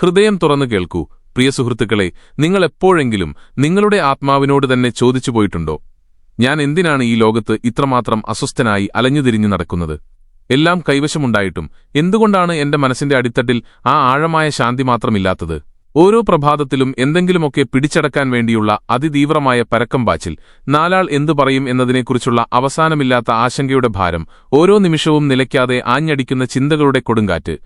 ഹൃദയം തുറന്നു കേൾക്കൂ. പ്രിയ സുഹൃത്തുക്കളെ നിങ്ങൾ എപ്പോഴെങ്കിലും നിങ്ങളുടെ ആത്മാവിനോട് തന്നെ ചോദിച്ചു പോയിട്ടുണ്ടോ? ഞാൻ എന്തിനാണ് ഈ ലോകത്ത് ഇത്രമാത്രം അസ്വസ്ഥനായി അലഞ്ഞുതിരിഞ്ഞു നടക്കുന്നത്? എല്ലാം കൈവശമുണ്ടായിട്ടും എന്തുകൊണ്ടാണ് എന്റെ മനസ്സിന്റെ അടിത്തട്ടിൽ ആ ആഴമായ ശാന്തി മാത്രമില്ലാത്തത്? ഓരോ പ്രഭാതത്തിലും എന്തെങ്കിലുമൊക്കെ പിടിച്ചടക്കാൻ വേണ്ടിയുള്ള അതിതീവ്രമായ പരക്കം പാച്ചിൽ നാലാൾ എന്തു പറയും എന്നതിനെക്കുറിച്ചുള്ള അവസാനമില്ലാത്ത ആശങ്കയുടെ ഭാരം ഓരോ നിമിഷവും നിലയ്ക്കാതെ ആഞ്ഞടിക്കുന്ന ചിന്തകളുടെ കൊടുങ്കാറ്റ്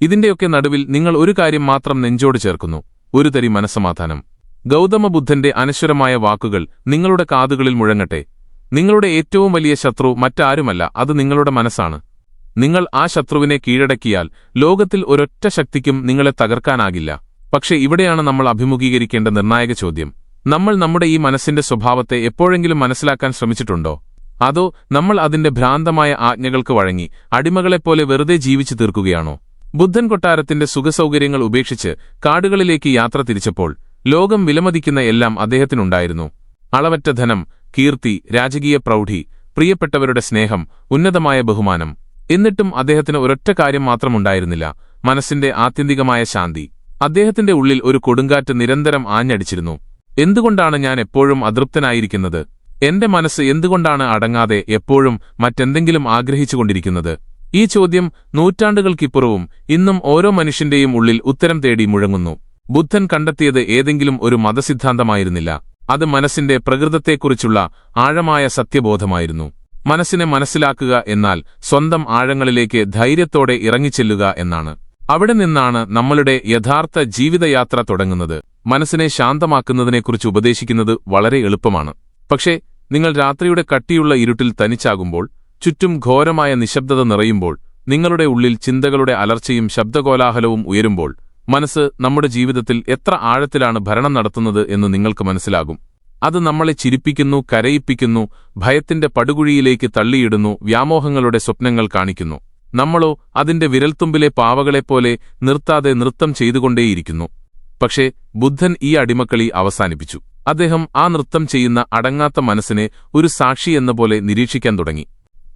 ഇതിന്റെയൊക്കെ നടുവിൽ നിങ്ങൾ ഒരു കാര്യം മാത്രം നെഞ്ചോട് ചേർക്കുന്നു ഒരു തരി മനസ്സമാധാനം. ഗൗതമബുദ്ധന്റെ അനശ്വരമായ വാക്കുകൾ നിങ്ങളുടെ കാതുകളിൽ മുഴങ്ങട്ടെ. നിങ്ങളുടെ ഏറ്റവും വലിയ ശത്രു മറ്റാരുമല്ല അത് നിങ്ങളുടെ മനസ്സാണ്. നിങ്ങൾ ആ ശത്രുവിനെ കീഴടക്കിയാൽ ലോകത്തിൽ ഒരൊറ്റ ശക്തിക്കും നിങ്ങളെ തകർക്കാനാകില്ല. പക്ഷേ ഇവിടെയാണ് നമ്മൾ അഭിമുഖീകരിക്കേണ്ട നിർണായക ചോദ്യം. നമ്മൾ നമ്മുടെ ഈ മനസ്സിന്റെ സ്വഭാവത്തെ എപ്പോഴെങ്കിലും മനസ്സിലാക്കാൻ ശ്രമിച്ചിട്ടുണ്ടോ? അതോ നമ്മൾ അതിന്റെ ഭ്രാന്തമായ ആജ്ഞകൾക്ക് വഴങ്ങി അടിമകളെപ്പോലെ വെറുതെ ജീവിച്ചു തീർക്കുകയാണോ? ബുദ്ധൻ കൊട്ടാരത്തിന്റെ സുഖസൗകര്യങ്ങൾ ഉപേക്ഷിച്ച് കാടുകളിലേക്ക് യാത്ര തിരിച്ചപ്പോൾ ലോകം വിലമതിക്കുന്ന എല്ലാം അദ്ദേഹത്തിനുണ്ടായിരുന്നു. അളവറ്റ ധനം കീർത്തി രാജകീയ പ്രൗഢി പ്രിയപ്പെട്ടവരുടെ സ്നേഹം ഉന്നതമായ ബഹുമാനം. എന്നിട്ടും അദ്ദേഹത്തിന് ഒരൊറ്റ കാര്യം മാത്രമുണ്ടായിരുന്നില്ല മനസ്സിന്റെ ആത്യന്തികമായ ശാന്തി. അദ്ദേഹത്തിന്റെ ഉള്ളിൽ ഒരു കൊടുങ്കാറ്റ് നിരന്തരം ആഞ്ഞടിച്ചിരുന്നു. എന്തുകൊണ്ടാണ് ഞാൻ എപ്പോഴും അതൃപ്തനായിരിക്കുന്നത്? എന്റെ മനസ്സ് എന്തുകൊണ്ടാണ് അടങ്ങാതെ എപ്പോഴും മറ്റെന്തെങ്കിലും ആഗ്രഹിച്ചുകൊണ്ടിരിക്കുന്നത്? ഈ ചോദ്യം നൂറ്റാണ്ടുകൾക്കിപ്പുറവും ഇന്നും ഓരോ മനുഷ്യന്റെയും ഉള്ളിൽ ഉത്തരം തേടി മുഴങ്ങുന്നു. ബുദ്ധൻ കണ്ടെത്തിയത് ഏതെങ്കിലും ഒരു മതസിദ്ധാന്തമായിരുന്നില്ല. അത് മനസ്സിന്റെ പ്രകൃതത്തെക്കുറിച്ചുള്ള ആഴമായ സത്യബോധമായിരുന്നു. മനസ്സിനെ മനസ്സിലാക്കുക എന്നാൽ സ്വന്തം ആഴങ്ങളിലേക്ക് ധൈര്യത്തോടെ ഇറങ്ങിച്ചെല്ലുക എന്നാണ്. അവിടെ നിന്നാണ് നമ്മളുടെ യഥാർത്ഥ ജീവിതയാത്ര തുടങ്ങുന്നത്. മനസ്സിനെ ശാന്തമാക്കുന്നതിനെക്കുറിച്ച് ഉപദേശിക്കുന്നത് വളരെ എളുപ്പമാണ്. പക്ഷേ നിങ്ങൾ രാത്രിയുടെ കട്ടിയുള്ള ഇരുട്ടിൽ തനിച്ചാകുമ്പോൾ ചുറ്റും ഘോരമായ നിശബ്ദത നിറയുമ്പോൾ നിങ്ങളുടെ ഉള്ളിൽ ചിന്തകളുടെ അലർച്ചയും ശബ്ദകോലാഹലവും ഉയരുമ്പോൾ മനസ്സ് നമ്മുടെ ജീവിതത്തിൽ എത്ര ആഴത്തിലാണ് ഭരണം നടത്തുന്നത് എന്ന് നിങ്ങൾക്ക് മനസ്സിലാകും. അത് നമ്മളെ ചിരിപ്പിക്കുന്നു കരയിപ്പിക്കുന്നു ഭയത്തിന്റെ പടുകുഴിയിലേക്ക് തള്ളിയിടുന്നു വ്യാമോഹങ്ങളുടെ സ്വപ്നങ്ങൾ കാണിക്കുന്നു. നമ്മളോ അതിന്റെ വിരൽത്തുമ്പിലെ പാവകളെപ്പോലെ നിർത്താതെ നൃത്തം ചെയ്തുകൊണ്ടേയിരിക്കുന്നു. പക്ഷേ ബുദ്ധൻ ഈ അടിമക്കളി അവസാനിപ്പിച്ചു. അദ്ദേഹം ആ നൃത്തം ചെയ്യുന്ന അടങ്ങാത്ത മനസ്സിനെ ഒരു സാക്ഷി എന്ന പോലെ നിരീക്ഷിക്കാൻ തുടങ്ങി.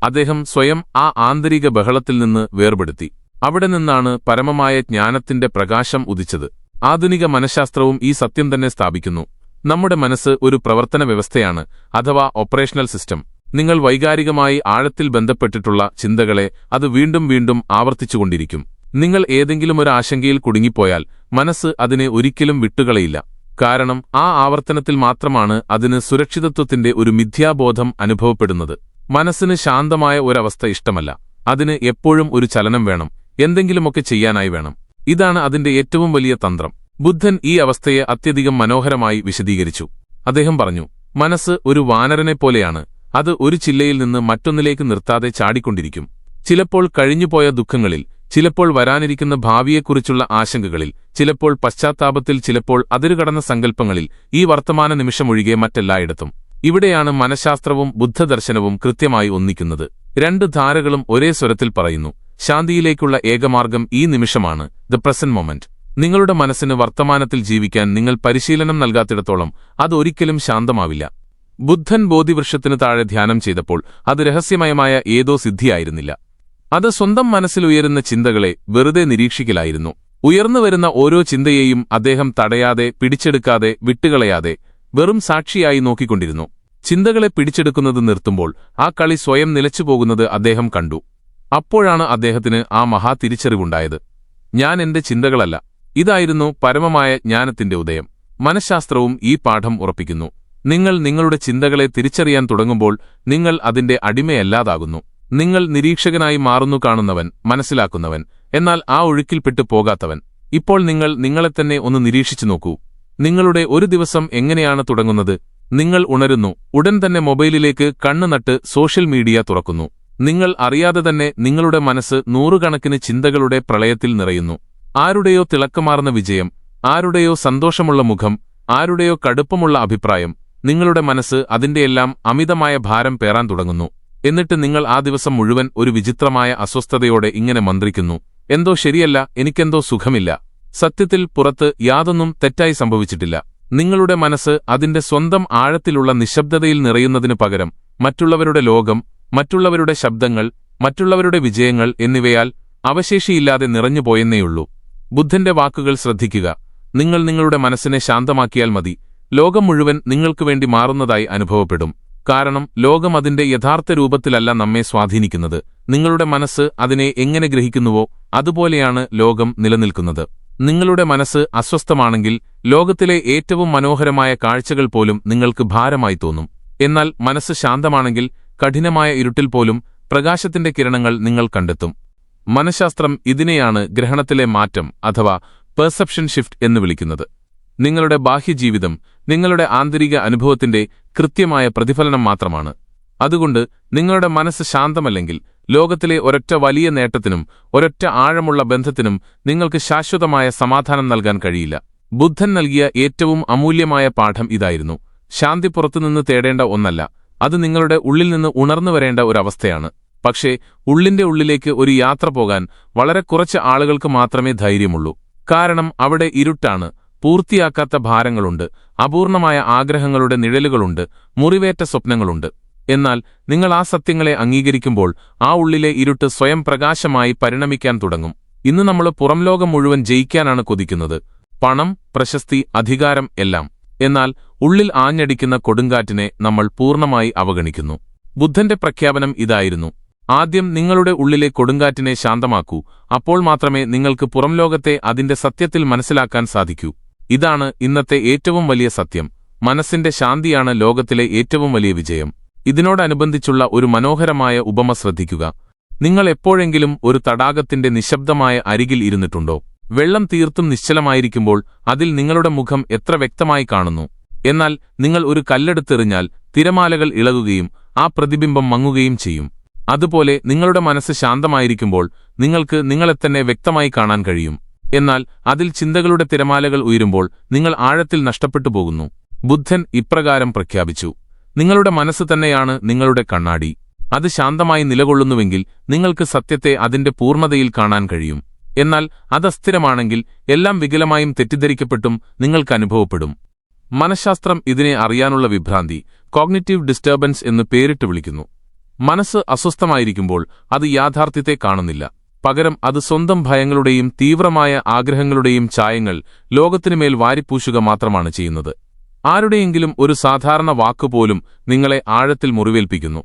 അദ്ദേഹം സ്വയം ആ ആന്തരിക ബഹളത്തിൽ നിന്ന് വേർപെടുത്തി. അവിടെ നിന്നാണ് പരമമായ ജ്ഞാനത്തിന്റെ പ്രകാശം ഉദിച്ചത്. ആധുനിക മനഃശാസ്ത്രവും ഈ സത്യം തന്നെ സ്ഥാപിക്കുന്നു. നമ്മുടെ മനസ്സ് ഒരു പ്രവർത്തന വ്യവസ്ഥയാണ് അഥവാ ഓപ്പറേഷണൽ സിസ്റ്റം. നിങ്ങൾ വൈകാരികമായി ആഴത്തിൽ ബന്ധപ്പെട്ടിട്ടുള്ള ചിന്തകളെ അത് വീണ്ടും വീണ്ടും ആവർത്തിച്ചുകൊണ്ടിരിക്കും. നിങ്ങൾ ഏതെങ്കിലും ഒരു ആശങ്കയിൽ കുടുങ്ങിപ്പോയാൽ മനസ്സ് അതിനെ ഒരിക്കലും വിട്ടുകളയില്ല. കാരണം ആ ആവർത്തനത്തിൽ മാത്രമാണ് അതിന് സുരക്ഷിതത്വത്തിന്റെ ഒരു മിഥ്യാബോധം അനുഭവപ്പെടുന്നത്. മനസ്സിന് ശാന്തമായ ഒരവസ്ഥ ഇഷ്ടമല്ല. അതിന് എപ്പോഴും ഒരു ചലനം വേണം. എന്തെങ്കിലുമൊക്കെ ചെയ്യാനായി വേണം. ഇതാണ് അതിന്റെ ഏറ്റവും വലിയ തന്ത്രം. ബുദ്ധൻ ഈ അവസ്ഥയെ അത്യധികം മനോഹരമായി വിശദീകരിച്ചു. അദ്ദേഹം പറഞ്ഞു മനസ്സ് ഒരു വാനരനെപ്പോലെയാണ് അത് ഒരു ചില്ലയിൽ നിന്ന് മറ്റൊന്നിലേക്ക് നിർത്താതെ ചാടിക്കൊണ്ടിരിക്കും. ചിലപ്പോൾ കഴിഞ്ഞുപോയ ദുഃഖങ്ങളിൽ ചിലപ്പോൾ വരാനിരിക്കുന്ന ഭാവിയെക്കുറിച്ചുള്ള ആശങ്കകളിൽ ചിലപ്പോൾ പശ്ചാത്താപത്തിൽ ചിലപ്പോൾ അതിരുകടന്ന സങ്കല്പങ്ങളിൽ ഈ വർത്തമാന നിമിഷമൊഴികെ മറ്റെല്ലായിടത്തും. ഇവിടെയാണ് മനഃശാസ്ത്രവും ബുദ്ധദർശനവും കൃത്യമായി ഒന്നിക്കുന്നത്. രണ്ട് ധാരകളും ഒരേ സ്വരത്തിൽ പറയുന്നു ശാന്തിയിലേക്കുള്ള ഏകമാർഗം ഈ നിമിഷമാണ് ദ പ്രസന്റ് മൊമെന്റ് നിങ്ങളുടെ മനസ്സിന് വർത്തമാനത്തിൽ ജീവിക്കാൻ നിങ്ങൾ പരിശീലനം നൽകാത്തിടത്തോളം അതൊരിക്കലും ശാന്തമാവില്ല. ബുദ്ധൻ ബോധിവൃക്ഷത്തിനു താഴെ ധ്യാനം ചെയ്തപ്പോൾ അത് രഹസ്യമയമായ ഏതോ സിദ്ധിയായിരുന്നില്ല. അത് സ്വന്തം മനസ്സിലുയരുന്ന ചിന്തകളെ വെറുതെ നിരീക്ഷിക്കലായിരുന്നു. ഉയർന്നുവരുന്ന ഓരോ ചിന്തയെയും അദ്ദേഹം തടയാതെ പിടിച്ചെടുക്കാതെ വിട്ടുകളയാതെ വെറും സാക്ഷിയായി നോക്കിക്കൊണ്ടിരുന്നു. ചിന്തകളെ പിടിച്ചെടുക്കുന്നത് നിർത്തുമ്പോൾ ആ കളി സ്വയം നിലച്ചുപോകുന്നത് അദ്ദേഹം കണ്ടു. അപ്പോഴാണ് അദ്ദേഹത്തിന് ആ മഹാ തിരിച്ചറിവുണ്ടായത് ഞാൻ എന്റെ ചിന്തകളല്ല. ഇതായിരുന്നു പരമമായ ജ്ഞാനത്തിന്റെ ഉദയം. മനഃശാസ്ത്രവും ഈ പാഠം ഉറപ്പിക്കുന്നു. നിങ്ങൾ നിങ്ങളുടെ ചിന്തകളെ തിരിച്ചറിയാൻ തുടങ്ങുമ്പോൾ നിങ്ങൾ അതിന്റെ അടിമയല്ലാതാകുന്നു. നിങ്ങൾ നിരീക്ഷകനായി മാറുന്നു കാണുന്നവൻ മനസ്സിലാക്കുന്നവൻ എന്നാൽ ആ ഒഴുക്കിൽപ്പെട്ടു പോകാത്തവൻ. ഇപ്പോൾ നിങ്ങൾ നിങ്ങളെത്തന്നെ ഒന്ന് നിരീക്ഷിച്ചു നോക്കൂ. നിങ്ങളുടെ ഒരു ദിവസം എങ്ങനെയാണ് തുടങ്ങുന്നത്? നിങ്ങൾ ഉണരുന്നു. ഉടൻ തന്നെ മൊബൈലിലേക്ക് കണ്ണു നട്ട് സോഷ്യൽ മീഡിയ തുറക്കുന്നു. നിങ്ങൾ അറിയാതെ തന്നെ നിങ്ങളുടെ മനസ്സ് നൂറുകണക്കിന് ചിന്തകളുടെ പ്രളയത്തിൽ നിറയുന്നു. ആരുടെയോ തിളക്കമാർന്ന വിജയം ആരുടെയോ സന്തോഷമുള്ള മുഖം ആരുടെയോ കടുപ്പമുള്ള അഭിപ്രായം നിങ്ങളുടെ മനസ്സ് അതിന്റെയെല്ലാം അമിതമായ ഭാരം പേറാൻ തുടങ്ങുന്നു. എന്നിട്ട് നിങ്ങൾ ആ ദിവസം മുഴുവൻ ഒരു വിചിത്രമായ അസ്വസ്ഥതയോടെ ഇങ്ങനെ മന്ത്രിക്കുന്നു. എന്തോ ശരിയല്ല എനിക്കെന്തോ സുഖമില്ല. സത്യത്തിൽ പുറത്ത് യാതൊന്നും തെറ്റായി സംഭവിച്ചിട്ടില്ല. നിങ്ങളുടെ മനസ്സ് അതിന്റെ സ്വന്തം ആഴത്തിലുള്ള നിശബ്ദതയിൽ നിറയുന്നതിനു പകരം മറ്റുള്ളവരുടെ ലോകം മറ്റുള്ളവരുടെ ശബ്ദങ്ങൾ മറ്റുള്ളവരുടെ വിജയങ്ങൾ എന്നിവയാൽ അവശേഷിയില്ലാതെ നിറഞ്ഞുപോയെന്നേയുള്ളൂ ബുദ്ധന്റെ വാക്കുകൾ ശ്രദ്ധിക്കുക. നിങ്ങൾ നിങ്ങളുടെ മനസ്സിനെ ശാന്തമാക്കിയാൽ മതി. ലോകം മുഴുവൻ നിങ്ങൾക്കു വേണ്ടി മാറുന്നതായി അനുഭവപ്പെടും. കാരണം ലോകം അതിന്റെ യഥാർത്ഥ രൂപത്തിലല്ല നമ്മെ സ്വാധീനിക്കുന്നത്. നിങ്ങളുടെ മനസ്സ് അതിനെ എങ്ങനെ ഗ്രഹിക്കുന്നുവോ അതുപോലെയാണ് ലോകം നിലനിൽക്കുന്നത്. നിങ്ങളുടെ മനസ്സ് അസ്വസ്ഥമാണെങ്കിൽ ലോകത്തിലെ ഏറ്റവും മനോഹരമായ കാഴ്ചകൾ പോലും നിങ്ങൾക്ക് ഭാരമായി തോന്നും. എന്നാൽ മനസ്സ് ശാന്തമാണെങ്കിൽ കഠിനമായ ഇരുട്ടിൽ പോലും പ്രകാശത്തിന്റെ കിരണങ്ങൾ നിങ്ങൾ കണ്ടെത്തും. മനഃശാസ്ത്രം ഇതിനെയാണ് ഗ്രഹണത്തിലെ മാറ്റം അഥവാ പെർസെപ്ഷൻ ഷിഫ്റ്റ് എന്ന് വിളിക്കുന്നത്. നിങ്ങളുടെ ബാഹ്യജീവിതം നിങ്ങളുടെ ആന്തരിക അനുഭവത്തിന്റെ കൃത്യമായ പ്രതിഫലനം മാത്രമാണ്. അതുകൊണ്ട് നിങ്ങളുടെ മനസ്സ് ശാന്തമല്ലെങ്കിൽ ലോകത്തിലെ ഒരൊറ്റ വലിയ നേട്ടത്തിനും ഒരൊറ്റ ആഴമുള്ള ബന്ധത്തിനും നിങ്ങൾക്ക് ശാശ്വതമായ സമാധാനം നൽകാൻ കഴിയില്ല. ബുദ്ധൻ നൽകിയ ഏറ്റവും അമൂല്യമായ പാഠം ഇതായിരുന്നു. ശാന്തി പുറത്തുനിന്ന് തേടേണ്ട ഒന്നല്ല അത് നിങ്ങളുടെ ഉള്ളിൽ നിന്ന് ഉണർന്നു വരേണ്ട ഒരവസ്ഥയാണ്. പക്ഷേ ഉള്ളിന്റെ ഉള്ളിലേക്ക് ഒരു യാത്ര പോകാൻ വളരെ കുറച്ച് ആളുകൾക്ക് മാത്രമേ ധൈര്യമുള്ളൂ. കാരണം അവിടെ ഇരുട്ടാണ് പൂർത്തിയാക്കാത്ത ഭാരങ്ങളുണ്ട് അപൂർണമായ ആഗ്രഹങ്ങളുടെ നിഴലുകളുണ്ട് മുറിവേറ്റ സ്വപ്നങ്ങളുണ്ട്. എന്നാൽ നിങ്ങൾ ആ സത്യങ്ങളെ അംഗീകരിക്കുമ്പോൾ ആ ഉള്ളിലെ ഇരുട്ട് സ്വയം പ്രകാശമായി പരിണമിക്കാൻ തുടങ്ങും. ഇന്ന് നമ്മൾ പുറംലോകം മുഴുവൻ ജയിക്കാനാണ് കൊതിക്കുന്നത്. പണം പ്രശസ്തി അധികാരം എല്ലാം. എന്നാൽ ഉള്ളിൽ ആഞ്ഞടിക്കുന്ന കൊടുങ്കാറ്റിനെ നമ്മൾ പൂർണമായി അവഗണിക്കുന്നു. ബുദ്ധന്റെ പ്രഖ്യാപനം ഇതായിരുന്നു. ആദ്യം നിങ്ങളുടെ ഉള്ളിലെ കൊടുങ്കാറ്റിനെ ശാന്തമാക്കൂ. അപ്പോൾ മാത്രമേ നിങ്ങൾക്ക് പുറംലോകത്തെ അതിന്റെ സത്യത്തിൽ മനസ്സിലാക്കാൻ സാധിക്കൂ. ഇതാണ് ഇന്നത്തെ ഏറ്റവും വലിയ സത്യം. മനസ്സിന്റെ ശാന്തിയാണ് ലോകത്തിലെ ഏറ്റവും വലിയ വിജയം. ഇതിനോടനുബന്ധിച്ചുള്ള ഒരു മനോഹരമായ ഉപമ ശ്രദ്ധിക്കുക. നിങ്ങൾ എപ്പോഴെങ്കിലും ഒരു തടാകത്തിന്റെ നിശബ്ദമായ അരികിൽ ഇരുന്നിട്ടുണ്ടോ? വെള്ളം തീർത്തും നിശ്ചലമായിരിക്കുമ്പോൾ അതിൽ നിങ്ങളുടെ മുഖം എത്ര വ്യക്തമായി കാണുന്നു? എന്നാൽ നിങ്ങൾ ഒരു കല്ലെടുത്തെറിഞ്ഞാൽ തിരമാലകൾ ഇളകുകയും ആ പ്രതിബിംബം മങ്ങുകയും ചെയ്യും. അതുപോലെ നിങ്ങളുടെ മനസ്സ് ശാന്തമായിരിക്കുമ്പോൾ നിങ്ങൾക്ക് നിങ്ങളെത്തന്നെ വ്യക്തമായി കാണാൻ കഴിയും. എന്നാൽ അതിൽ ചിന്തകളുടെ തിരമാലകൾ ഉയരുമ്പോൾ നിങ്ങൾ ആഴത്തിൽ നഷ്ടപ്പെട്ടു പോകുന്നു. ബുദ്ധൻ ഇപ്രകാരം പ്രഖ്യാപിച്ചു. നിങ്ങളുടെ മനസ്സ് തന്നെയാണ് നിങ്ങളുടെ കണ്ണാടി. അത് ശാന്തമായി നിലകൊള്ളുന്നുവെങ്കിൽ നിങ്ങൾക്ക് സത്യത്തെ അതിന്റെ പൂർണതയിൽ കാണാൻ കഴിയും. എന്നാൽ അതസ്ഥിരമാണെങ്കിൽ എല്ലാം വികലമായും തെറ്റിദ്ധരിക്കപ്പെട്ടും നിങ്ങൾക്ക് അനുഭവപ്പെടും. മനഃശാസ്ത്രം ഇതിനെ അറിയാനുള്ള വിഭ്രാന്തി കോഗ്നിറ്റീവ് ഡിസ്റ്റർബൻസ് എന്ന് പേരിട്ട് വിളിക്കുന്നു. മനസ്സ് അസ്വസ്ഥമായിരിക്കുമ്പോൾ അത് യാഥാർത്ഥ്യത്തെ കാണുന്നില്ല. പകരം അത് സ്വന്തം ഭയങ്ങളുടെയും തീവ്രമായ ആഗ്രഹങ്ങളുടെയും ചായങ്ങൾ ലോകത്തിനുമേൽ വാരിപ്പൂശുക മാത്രമാണ് ചെയ്യുന്നത്. ആരുടെയെങ്കിലും ഒരു സാധാരണ വാക്കുപോലും നിങ്ങളെ ആഴത്തിൽ മുറിവേൽപ്പിക്കുന്നു.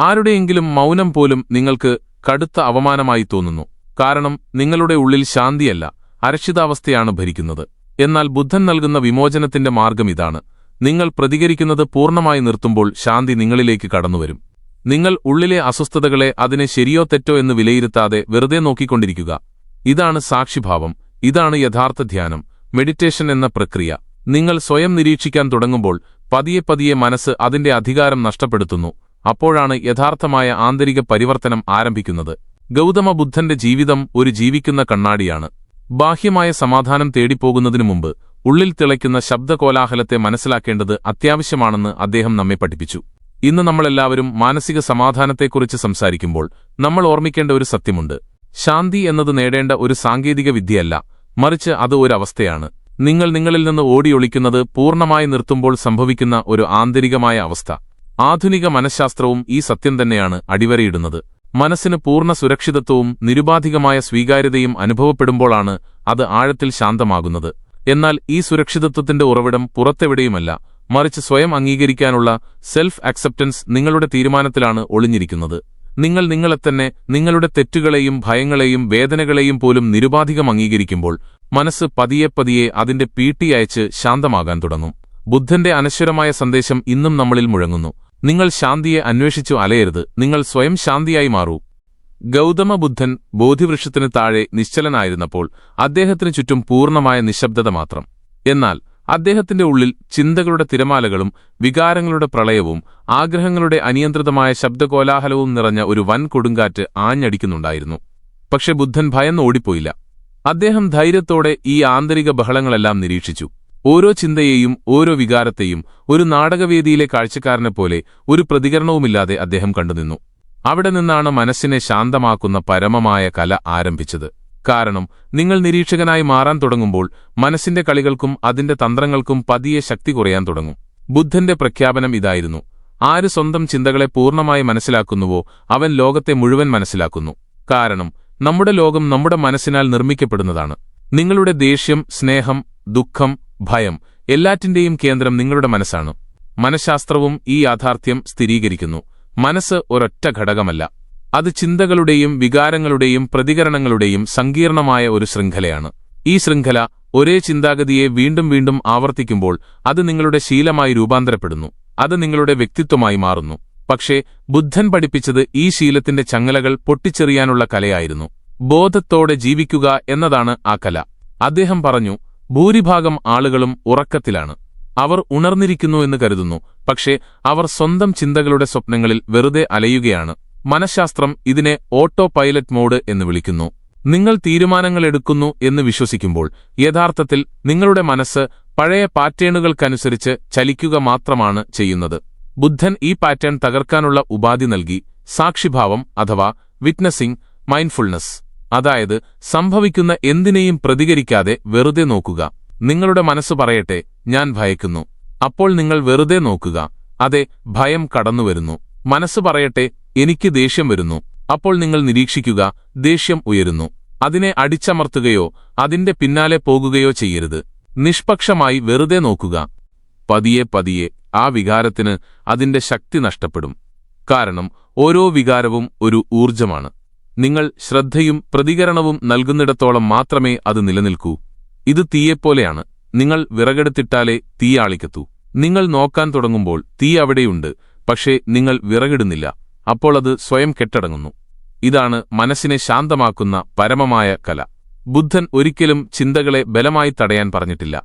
ആരുടെയെങ്കിലും മൗനം പോലും നിങ്ങൾക്ക് കടുത്ത അവമാനമായി തോന്നുന്നു. കാരണം നിങ്ങളുടെ ഉള്ളിൽ ശാന്തിയല്ല അരക്ഷിതാവസ്ഥയാണ് ഭരിക്കുന്നത്. എന്നാൽ ബുദ്ധൻ നൽകുന്ന വിമോചനത്തിന്റെ മാർഗം ഇതാണ്. നിങ്ങൾ പ്രതികരിക്കുന്നത് പൂർണമായി നിർത്തുമ്പോൾ ശാന്തി നിങ്ങളിലേക്ക് കടന്നുവരും. നിങ്ങൾ ഉള്ളിലെ അസ്വസ്ഥതകളെ അതിനെ ശരിയോ തെറ്റോ എന്ന് വിലയിരുത്താതെ വെറുതെ നോക്കിക്കൊണ്ടിരിക്കുക. ഇതാണ് സാക്ഷിഭാവം ഇതാണ് യഥാർത്ഥ ധ്യാനം മെഡിറ്റേഷൻ എന്ന പ്രക്രിയ. നിങ്ങൾ സ്വയം നിരീക്ഷിക്കാൻ തുടങ്ങുമ്പോൾ പതിയെ പതിയെ മനസ്സ് അതിന്റെ അധികാരം നഷ്ടപ്പെടുത്തുന്നു. അപ്പോഴാണ് യഥാർത്ഥമായ ആന്തരിക പരിവർത്തനം ആരംഭിക്കുന്നത്. ഗൗതമ ബുദ്ധന്റെ ജീവിതം ഒരു ജീവിക്കുന്ന കണ്ണാടിയാണ്. ബാഹ്യമായ സമാധാനം തേടിപ്പോകുന്നതിനു മുമ്പ് ഉള്ളിൽ തിളയ്ക്കുന്ന ശബ്ദകോലാഹലത്തെ മനസ്സിലാക്കേണ്ടത് അത്യാവശ്യമാണെന്ന് അദ്ദേഹം നമ്മെ പഠിപ്പിച്ചു. ഇന്ന് നമ്മളെല്ലാവരും മാനസിക സമാധാനത്തെക്കുറിച്ച് സംസാരിക്കുമ്പോൾ നമ്മൾ ഓർമ്മിക്കേണ്ട ഒരു സത്യമുണ്ട്. ശാന്തി എന്നത് നേടേണ്ട ഒരു സാങ്കേതിക വിദ്യയല്ല മറിച്ച് അത് ഒരവസ്ഥയാണ് നിങ്ങൾ നിങ്ങളിൽ നിന്ന് ഓടിയൊളിക്കുന്നത് പൂർണമായി നിർത്തുമ്പോൾ സംഭവിക്കുന്ന ഒരു ആന്തരികമായ അവസ്ഥ. ആധുനിക മനഃശാസ്ത്രവും ഈ സത്യം തന്നെയാണ് അടിവരയിടുന്നത്. മനസ്സിന് പൂർണ സുരക്ഷിതത്വവും നിരുപാധികമായ സ്വീകാര്യതയും അനുഭവപ്പെടുമ്പോഴാണ് അത് ആഴത്തിൽ ശാന്തമാകുന്നത്. എന്നാൽ ഈ സുരക്ഷിതത്വത്തിന്റെ ഉറവിടം പുറത്തെവിടെയുമല്ല. മറിച്ച് സ്വയം അംഗീകരിക്കാനുള്ള സെൽഫ് അക്സെപ്റ്റൻസ് നിങ്ങളുടെ തീരുമാനത്തിലാണ് ഒളിഞ്ഞിരിക്കുന്നത്. നിങ്ങൾ നിങ്ങളെത്തന്നെ നിങ്ങളുടെ തെറ്റുകളെയും ഭയങ്ങളെയും വേദനകളെയും പോലും നിരുപാധികം അംഗീകരിക്കുമ്പോൾ മനസ്സ് പതിയെ പതിയെ അതിന്റെ പീട്ടി അയച്ച് ശാന്തമാകാൻ തുടങ്ങും. ബുദ്ധന്റെ അനശ്വരമായ സന്ദേശം ഇന്നും നമ്മളിൽ മുഴങ്ങുന്നു. നിങ്ങൾ ശാന്തിയെ അന്വേഷിച്ചു അലയരുത്. നിങ്ങൾ സ്വയം ശാന്തിയായി മാറൂ. ഗൗതമ ബുദ്ധൻ ബോധിവൃക്ഷത്തിന് താഴെ നിശ്ചലനായിരുന്നപ്പോൾ അദ്ദേഹത്തിന് ചുറ്റും പൂർണമായ നിശബ്ദത മാത്രം. എന്നാൽ അദ്ദേഹത്തിന്റെ ഉള്ളിൽ ചിന്തകളുടെ തിരമാലകളും വികാരങ്ങളുടെ പ്രളയവും ആഗ്രഹങ്ങളുടെ അനിയന്ത്രിതമായ ശബ്ദകോലാഹലവും നിറഞ്ഞ ഒരു വൻ കൊടുങ്കാറ്റ് ആഞ്ഞടിക്കുന്നുണ്ടായിരുന്നു. പക്ഷെ ബുദ്ധൻ ഭയന്ന് ഓടിപ്പോയില്ല. അദ്ദേഹം ധൈര്യത്തോടെ ഈ ആന്തരിക ബഹളങ്ങളെല്ലാം നിരീക്ഷിച്ചു. ഓരോ ചിന്തയെയും ഓരോ വികാരത്തെയും ഒരു നാടകവേദിയിലെ കാഴ്ചക്കാരനെപ്പോലെ ഒരു പ്രതികരണവുമില്ലാതെ അദ്ദേഹം കണ്ടുനിന്നു. അവിടെ നിന്നാണ് മനസ്സിനെ ശാന്തമാക്കുന്ന പരമമായ കല ആരംഭിച്ചത്. കാരണം നിങ്ങൾ നിരീക്ഷകനായി മാറാൻ തുടങ്ങുമ്പോൾ മനസ്സിന്റെ കളികൾക്കും അതിന്റെ തന്ത്രങ്ങൾക്കും പതിയെ ശക്തി കുറയാൻ തുടങ്ങും. ബുദ്ധന്റെ പ്രഖ്യാപനം ഇതായിരുന്നു. ആര് സ്വന്തം ചിന്തകളെ പൂർണമായി മനസ്സിലാക്കുന്നുവോ അവൻ ലോകത്തെ മുഴുവൻ മനസ്സിലാക്കുന്നു. കാരണം നമ്മുടെ ലോകം നമ്മുടെ മനസ്സിനാൽ നിർമ്മിക്കപ്പെടുന്നതാണ്. നിങ്ങളുടെ ദേഷ്യം സ്നേഹം ദുഃഖം ഭയം എല്ലാറ്റിന്റെയും കേന്ദ്രം നിങ്ങളുടെ മനസ്സാണ്. മനഃശാസ്ത്രവും ഈ യാഥാർത്ഥ്യം സ്ഥിരീകരിക്കുന്നു. മനസ്സ് ഒരൊറ്റ ഘടകമല്ല. അത് ചിന്തകളുടെയും വികാരങ്ങളുടെയും പ്രതികരണങ്ങളുടെയും സങ്കീർണമായ ഒരു ശൃംഖലയാണ്. ഈ ശൃംഖല ഒരേ ചിന്താഗതിയെ വീണ്ടും വീണ്ടും ആവർത്തിക്കുമ്പോൾ അത് നിങ്ങളുടെ ശീലമായി രൂപാന്തരപ്പെടുന്നു. അത് നിങ്ങളുടെ വ്യക്തിത്വമായി മാറുന്നു. പക്ഷേ ബുദ്ധൻ പഠിപ്പിച്ചത് ഈ ശീലത്തിന്റെ ചങ്ങലകൾ പൊട്ടിച്ചെറിയാനുള്ള കലയായിരുന്നു. ബോധത്തോടെ ജീവിക്കുക എന്നതാണ് ആ കല. അദ്ദേഹം പറഞ്ഞു ഭൂരിഭാഗം ആളുകളും ഉറക്കത്തിലാണ്. അവർ ഉണർന്നിരിക്കുന്നു എന്ന് കരുതുന്നു പക്ഷേ അവർ സ്വന്തം ചിന്തകളുടെ സ്വപ്നങ്ങളിൽ വെറുതെ അലയുകയാണ്. മനഃശാസ്ത്രം ഇതിനെ ഓട്ടോ പൈലറ്റ് മോഡ് എന്ന് വിളിക്കുന്നു. നിങ്ങൾ തീരുമാനങ്ങൾ എടുക്കുന്നു എന്ന് വിശ്വസിക്കുമ്പോൾ യഥാർത്ഥത്തിൽ നിങ്ങളുടെ മനസ്സ് പഴയ പാറ്റേണുകൾക്കനുസരിച്ച് ചലിക്കുക മാത്രമാണ് ചെയ്യുന്നത്. ബുദ്ധൻ ഈ പാറ്റേൺ തകർക്കാനുള്ള ഉപാധി നൽകി സാക്ഷിഭാവം അഥവാ വിറ്റ്നസിംഗ് മൈൻഡ്ഫുൾനെസ്. അതായത് സംഭവിക്കുന്ന എന്തിനേയും പ്രതികരിക്കാതെ വെറുതെ നോക്കുക. നിങ്ങളുടെ മനസ്സ് പറയട്ടെ ഞാൻ ഭയക്കുന്നു. അപ്പോൾ നിങ്ങൾ വെറുതെ നോക്കുക. അതെ ഭയം കടന്നുവരുന്നു. മനസ്സ് പറയട്ടെ എനിക്ക് ദേഷ്യം വരുന്നു. അപ്പോൾ നിങ്ങൾ നിരീക്ഷിക്കുക ദേഷ്യം ഉയരുന്നു. അതിനെ അടിച്ചമർത്തുകയോ അതിന്റെ പിന്നാലെ പോകുകയോ ചെയ്യരുത്. നിഷ്പക്ഷമായി വെറുതെ നോക്കുക. പതിയെ പതിയെ. ആ വികാരത്തിന് അതിന്റെ ശക്തി നഷ്ടപ്പെടും. കാരണം ഓരോ വികാരവും ഒരു ഊർജമാണ് നിങ്ങൾ ശ്രദ്ധയും പ്രതികരണവും നൽകുന്നിടത്തോളം മാത്രമേ അത് നിലനിൽക്കൂ. ഇത് തീയെപ്പോലെയാണ്. നിങ്ങൾ വിറകെടുത്തിട്ടാലേ തീ ആളിക്കത്തൂ. നിങ്ങൾ നോക്കാൻ തുടങ്ങുമ്പോൾ തീ അവിടെയുണ്ട് പക്ഷേ നിങ്ങൾ വിറകിടുന്നില്ല. അപ്പോൾ അത് സ്വയം കെട്ടടങ്ങുന്നു. ഇതാണ് മനസ്സിനെ ശാന്തമാക്കുന്ന പരമമായ കല. ബുദ്ധൻ ഒരിക്കലും ചിന്തകളെ ബലമായി തടയാൻ പറഞ്ഞിട്ടില്ല.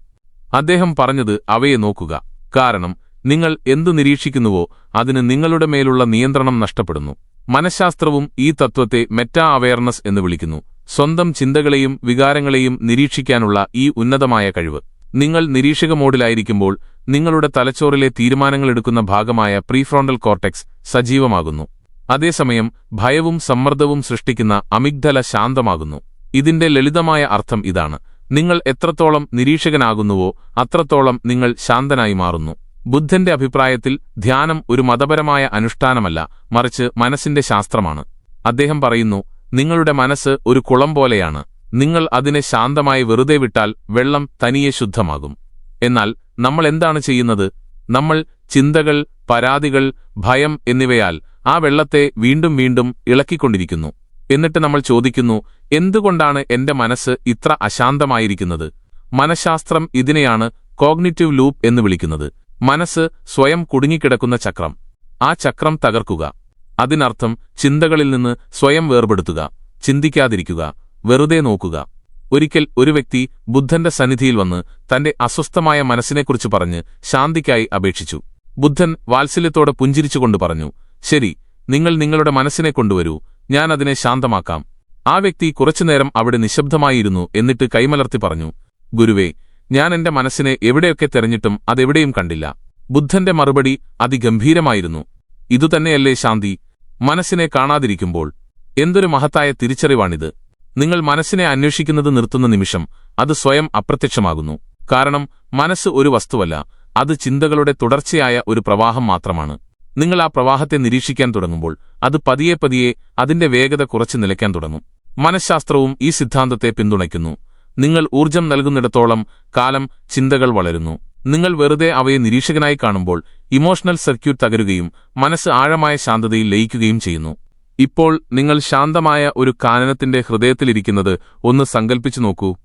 അദ്ദേഹം പറഞ്ഞത് അവയെ നോക്കുക. കാരണം നിങ്ങൾ എന്തു നിരീക്ഷിക്കുന്നുവോ അതിന് നിങ്ങളുടെ മേലുള്ള നിയന്ത്രണം നഷ്ടപ്പെടുന്നു. മനഃശാസ്ത്രവും ഈ തത്വത്തെ മെറ്റാ അവയർനെസ് എന്ന് വിളിക്കുന്നു. സ്വന്തം ചിന്തകളെയും വികാരങ്ങളെയും നിരീക്ഷിക്കാനുള്ള ഈ ഉന്നതമായ കഴിവ്. നിങ്ങൾ നിരീക്ഷക മോഡിലായിരിക്കുമ്പോൾ നിങ്ങളുടെ തലച്ചോറിലെ തീരുമാനങ്ങളെടുക്കുന്ന ഭാഗമായ പ്രീഫ്രോണ്ടൽ കോർട്ടെക്സ് സജീവമാകുന്നു. അതേസമയം ഭയവും സമ്മർദ്ദവും സൃഷ്ടിക്കുന്ന അമിഗ്ധല ശാന്തമാകുന്നു. ഇതിന്റെ ലളിതമായ അർത്ഥം ഇതാണ്. നിങ്ങൾ എത്രത്തോളം നിരീക്ഷകനാകുന്നുവോ അത്രത്തോളം നിങ്ങൾ ശാന്തനായി മാറുന്നു. ബുദ്ധന്റെ അഭിപ്രായത്തിൽ ധ്യാനം ഒരു മതപരമായ അനുഷ്ഠാനമല്ല മറിച്ച് മനസ്സിന്റെ ശാസ്ത്രമാണ്. അദ്ദേഹം പറയുന്നു നിങ്ങളുടെ മനസ്സ് ഒരു കുളം പോലെയാണ്. നിങ്ങൾ അതിനെ ശാന്തമായി വെറുതെ വിട്ടാൽ വെള്ളം തനിയെ ശുദ്ധമാകും. എന്നാൽ നമ്മൾ എന്താണ് ചെയ്യുന്നത്? നമ്മൾ ചിന്തകൾ പരാതികൾ ഭയം എന്നിവയാൽ ആ വെള്ളത്തെ വീണ്ടും വീണ്ടും ഇളക്കിക്കൊണ്ടിരിക്കുന്നു. എന്നിട്ട് നമ്മൾ ചോദിക്കുന്നു എന്തുകൊണ്ടാണ് എന്റെ മനസ്സ് ഇത്ര അശാന്തമായിരിക്കുന്നത്? മനഃശാസ്ത്രം ഇതിനെയാണ് കോഗ്നിറ്റീവ് ലൂപ്പ് എന്ന് വിളിക്കുന്നത്. മനസ്സ് സ്വയം കുടുങ്ങിക്കിടക്കുന്ന ചക്രം. ആ ചക്രം തകർക്കുക. അതിനർത്ഥം ചിന്തകളിൽ നിന്ന് സ്വയം വേർപെടുത്തുക ചിന്തിക്കാതിരിക്കുക വെറുതെ നോക്കുക. ഒരിക്കൽ ഒരു വ്യക്തി ബുദ്ധന്റെ സന്നിധിയിൽ വന്ന് തന്റെ അസ്വസ്ഥമായ മനസ്സിനെക്കുറിച്ച് പറഞ്ഞ് ശാന്തിക്കായി അപേക്ഷിച്ചു. ബുദ്ധൻ വാത്സല്യത്തോടെ പുഞ്ചിരിച്ചുകൊണ്ട് പറഞ്ഞു ശരി നിങ്ങൾ നിങ്ങളുടെ മനസ്സിനെ കൊണ്ടുവരൂ ഞാൻ അതിനെ ശാന്തമാക്കാം. ആ വ്യക്തി കുറച്ചുനേരം അവിടെ നിശബ്ദമായിരുന്നു എന്നിട്ട് കൈമലർത്തി പറഞ്ഞു ഗുരുവേ ഞാൻ എന്റെ മനസ്സിനെ എവിടെയൊക്കെ തെരഞ്ഞിട്ടും അതെവിടെയും കണ്ടില്ല. ബുദ്ധന്റെ മറുപടി അതിഗംഭീരമായിരുന്നു. ഇതുതന്നെയല്ലേ ശാന്തി? മനസ്സിനെ കാണാതിരിക്കുമ്പോൾ എന്തൊരു മഹത്തായ തിരിച്ചറിവാണിത്. നിങ്ങൾ മനസ്സിനെ അന്വേഷിക്കുന്നത് നിർത്തുന്ന നിമിഷം അത് സ്വയം അപ്രത്യക്ഷമാകുന്നു. കാരണം മനസ്സ് ഒരു വസ്തുവല്ല അത് ചിന്തകളുടെ തുടർച്ചയായ ഒരു പ്രവാഹം മാത്രമാണ്. നിങ്ങൾ ആ പ്രവാഹത്തെ നിരീക്ഷിക്കാൻ തുടങ്ങുമ്പോൾ അത് പതിയെ പതിയെ അതിന്റെ വേഗത കുറച്ച് നിലയ്ക്കാൻ തുടങ്ങും. മനഃശാസ്ത്രവും ഈ സിദ്ധാന്തത്തെ പിന്തുണയ്ക്കുന്നു. നിങ്ങൾ ഊർജം നൽകുന്നിടത്തോളം കാലം ചിന്തകൾ വളരുന്നു. നിങ്ങൾ വെറുതെ അവയെ നിരീക്ഷകനായി കാണുമ്പോൾ ഇമോഷണൽ സർക്യൂട്ട് തകരുകയും മനസ്സ് ആഴമായ ശാന്തതയിൽ ലയിക്കുകയും ചെയ്യുന്നു. ഇപ്പോൾ നിങ്ങൾ ശാന്തമായ ഒരു കാനനത്തിന്റെ ഹൃദയത്തിലിരിക്കുന്നത് ഒന്ന് സങ്കൽപ്പിച്ചു നോക്കൂ.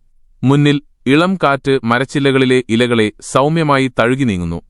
മുന്നിൽ ഇളം കാറ്റ് മരച്ചില്ലകളിലെ ഇലകളെ സൗമ്യമായി തഴുകി നീങ്ങുന്നു.